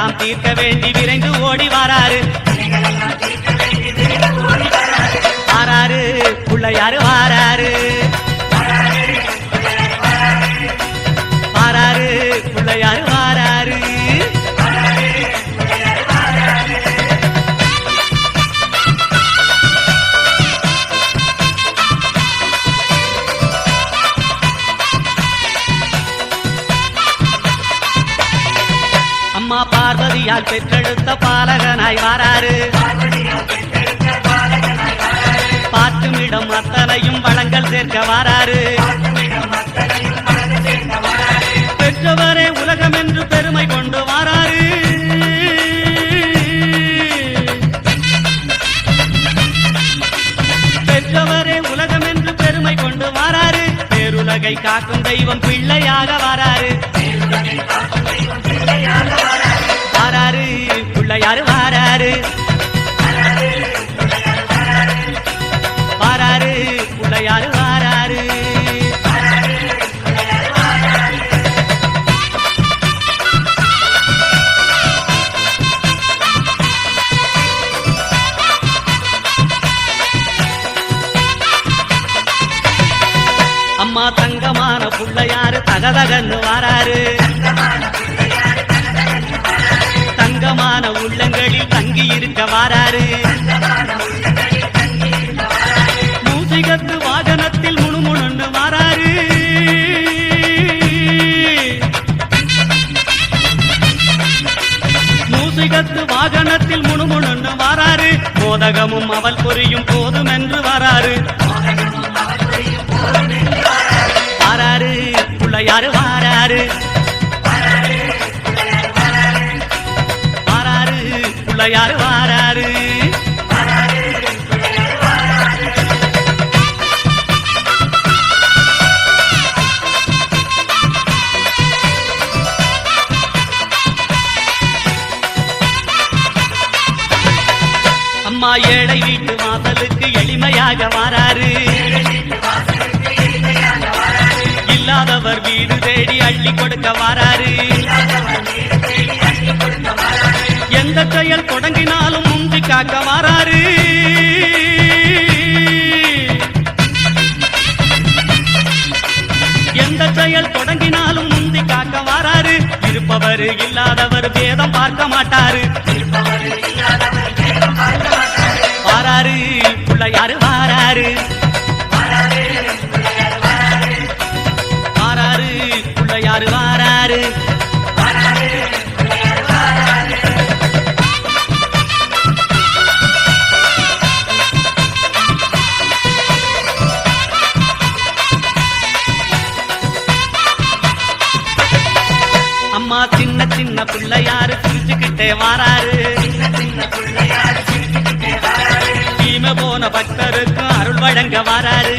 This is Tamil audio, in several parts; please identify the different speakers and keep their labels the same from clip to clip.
Speaker 1: வினைகளெல்லாம் தீர்க்க வேண்டி விரைந்து ஓடி வாராரு. வாராரு பிள்ளையாரு வாராரு. வாராரு பிள்ளையாரு பார்வதியால் பெற்றெடுத்த பாலகனாய் வாராரு. பாட்டுமிடம் அத்தனையும் வளங்கள் சேர்க்க வாராரு. பெற்றவரே உலகம் என்று பெருமை கொண்டு வாராரு. பெற்றவரே உலகம் என்று பெருமை கொண்டு வாராரு. பேருலகை காக்கும் தெய்வம் பிள்ளையாக வாராரு. போதகமும் அவள் புரியும் போதும் என்று வராறு. அள்ளி கொடுக்க வாராரு. எந்த செயல் தொடங்கினாலும் முந்தி காக்க வாராரு. எந்த செயல் தொடங்கினாலும் முந்தி காக்க வாராரு. இருப்பவர் இல்லாதவர் வேதம் பார்க்க மாட்டாரு. வாராரு பிள்ளையாரு வாராரு வாராரு. சிரிச்சுக்கிட்டே வாராரு. சீமை போன பக்தருக்கு அருள் வழங்க வாராரு.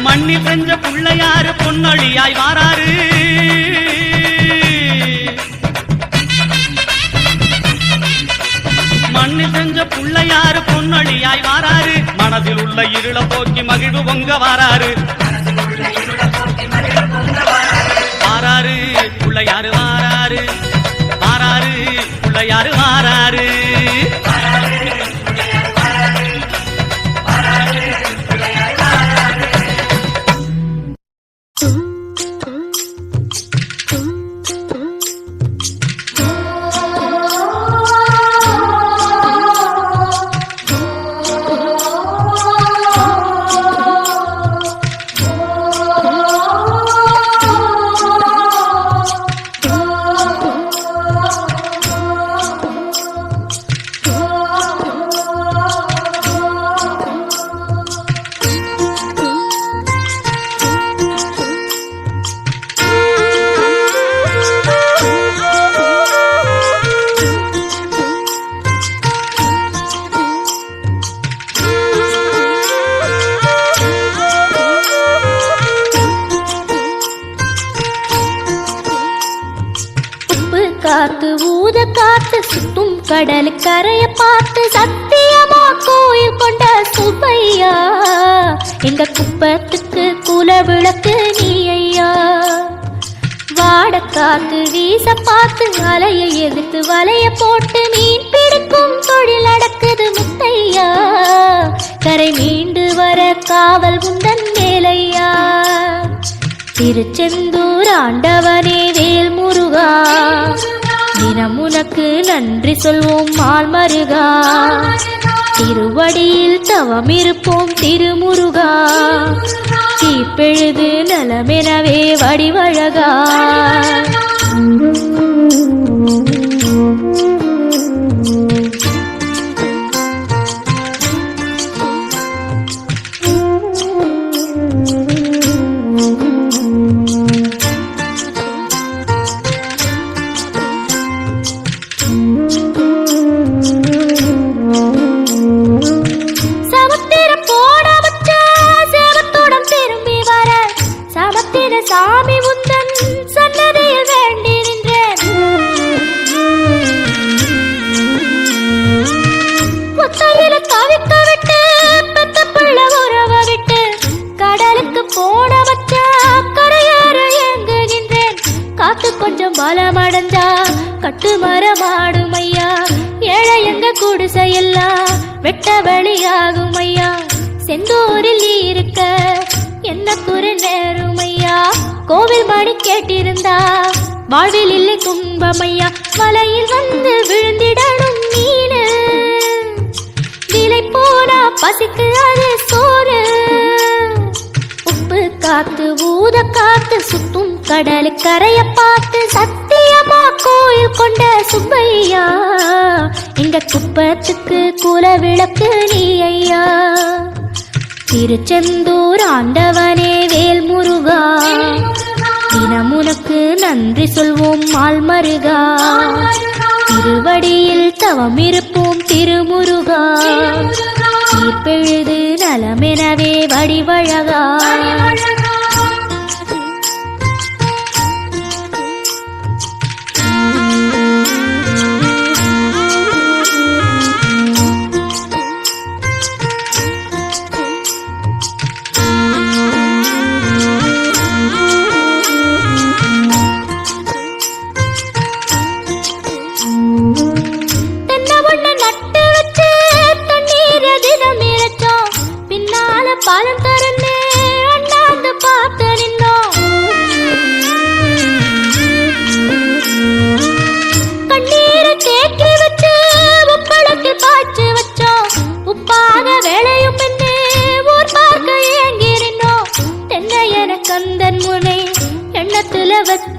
Speaker 1: மண்ணில் செஞ்ச பிள்ளையாரு பொன்னொழியாய் வாராரு. மண்ணில் செஞ்ச பிள்ளையாரு பொன்னொழியாய் வாராரு. மனதில் உள்ள இருள போக்கி மகிழ்வு பொங்க வாராரு. வாராரு பிள்ளையாரு வா வாராரு பிள்ளையாரு
Speaker 2: பார்த்து அலையை எதிர்த்து வலைய போட்டு மீன் பிடிக்கும் தொழில் அடக்குது முத்தையா. கரை மீண்டு வர காவல் உந்தன் மேலையா. திருச்செந்தூர் ஆண்டவனே வேல் முருகா. தினம் உனக்கு நன்றி சொல்வோம் மால் மருகா. திருவடியில் தவம் இருப்போம் திருமுருகா. தீப்பெழுது நலமெனவே வடிவழகா. Thank you. பத்து மரமாடும் ஐயா ஏழை எங்க குடிசையெல்லாம் வெட்ட வெளியாகும் ஐயா செந்தூரில் இருக்க என்ன துறை நேரும் ஐயா கோவில் மணி கேட்டிருந்தா வாழ்வில் இல்லை துன்பம் ஐயா வலையில் வந்து விழுந்திடணும் மீனு விலை போனா பசிக்கு அது சோறு. உப்பு காத்து ஊத காத்து சுத்தும் கடலு கரைய பார்த்து சத்து. கோயில் கொண்ட சுப்பையா இந்த குப்பத்துக்கு குல விளக்கு நீ ஐயா. திருச்செந்தூர் ஆண்டவனே வேல் முருகா தினம் உனக்கு நன்றி சொல்வோம் மால் மருகா திருவடியில் தவம் இருப்போம் திருமுருகா. தீர்ப்பெழுது நலமெனவே வடிவழகா.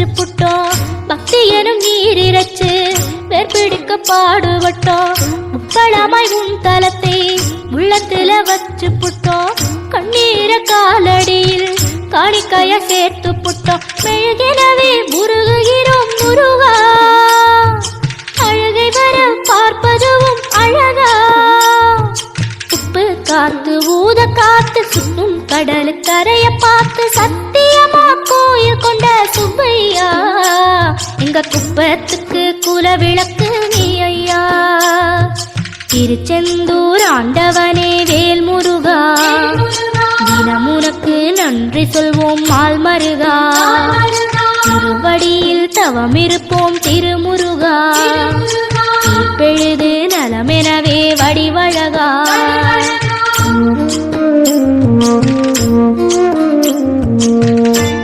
Speaker 2: எண்ணத்துல புட்டோம். பக்தி எனும் நீர் இறைச்சு வேர்பிடிக்க பாடுபட்டோம். முப்பளமாய் உன் தலத்தை உள்ளத்துல வச்சு புட்டோம். கண்ணீர காலடியில் காணிக்கைய சேர்த்து புட்டோம். மெழுகினவே முருகுகிறோம் முருகா. அழகை வர பார்ப்பதுவும் அழகா. உப்பு காத்து ஊத காத்து சுத்தும் கடலுக்கரைய பார்த்து சத்து உலகத்துக்கு குலவிளக்கு நீ ஐயா. திருச்செந்தூர் ஆண்டவனே வேல் முருகா தினமுனக்கு நன்றி சொல்வோம் மால் மருகா திருவடியில் தவம் இருப்போம் திருமுருகா. தீர்ப்பெழுது நலமெனவே வடிவழகா.
Speaker 3: Thank you.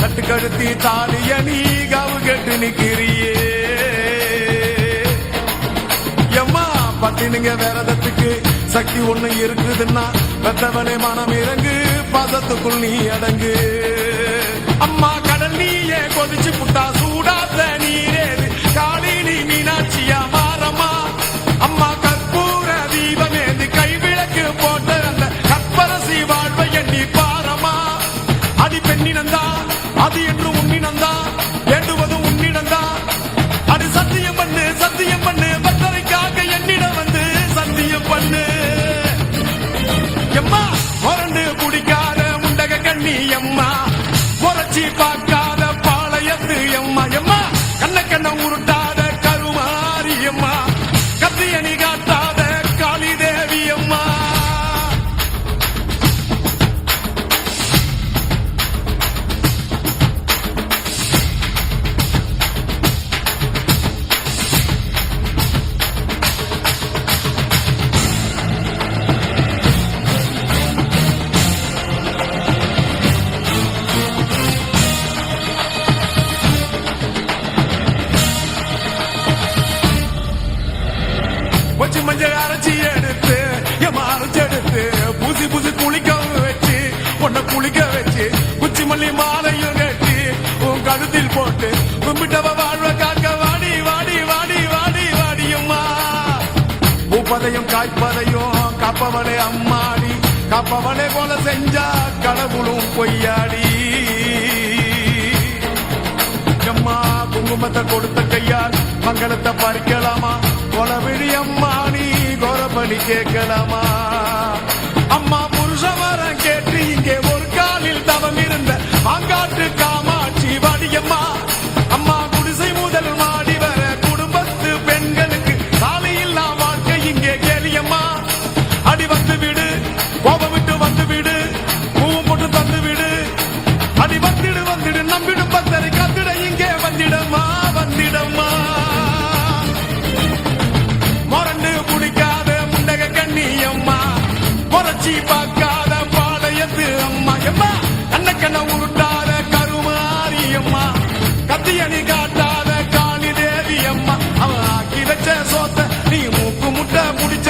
Speaker 3: கட்டுக்கடுத்தி தாலிய நீ கவு கெட்டு நிக்கிறியே. எம்மா பத்தினுங்க விரதத்துக்கு சக்தி ஒண்ணு இருக்குதுன்னா பெத்தவனே மனம் இறங்கு பதத்துக்குள் நீ அடங்கு. அம்மா கடல் நீயே கொதிச்சு புட்டா சூடாத நீரே காலினி மீனாட்சியா மாறம்மா. அம்மா கற்பூர தீபமேந்து கைவிளக்கு போட்ட அந்த கற்பரசி வாழ்வை எண்ணி பாரம்மா. அடி பெண்ணினந்தா உன்னினந்தா வேண்டுவதும் உன்னிடந்தா அது சத்தியம் பண்ணு சத்தியம் பண்ணு. பத்தரைக்காக என்னிடம் வந்து சத்தியம் பண்ணு. எம்மா முரண்டு குடிக்காத முண்டக கண்ணி எம்மா முறைச்சி பார்க்காத பாளையத்து எம்மா. எம்மா கண்ண கண்ண உருட்டா மங்களத்தை பறிக்கலாமா? கொலவிழி அம்மா நீ கோரபலி கேட்கலாமா? அம்மா புருஷ வரம் கேட்டு இங்கே முறைச்சி பார்க்காத பாளையத்து அம்மா. எம்மா கண்ண கண்ண உருட்டாத கருமாரி அம்மா கத்தியணி காட்டாத காளி தேவி அம்மா. அவ ஆக்கி வச்ச சோத்த நீ மூக்கு முட்டை முடிச்ச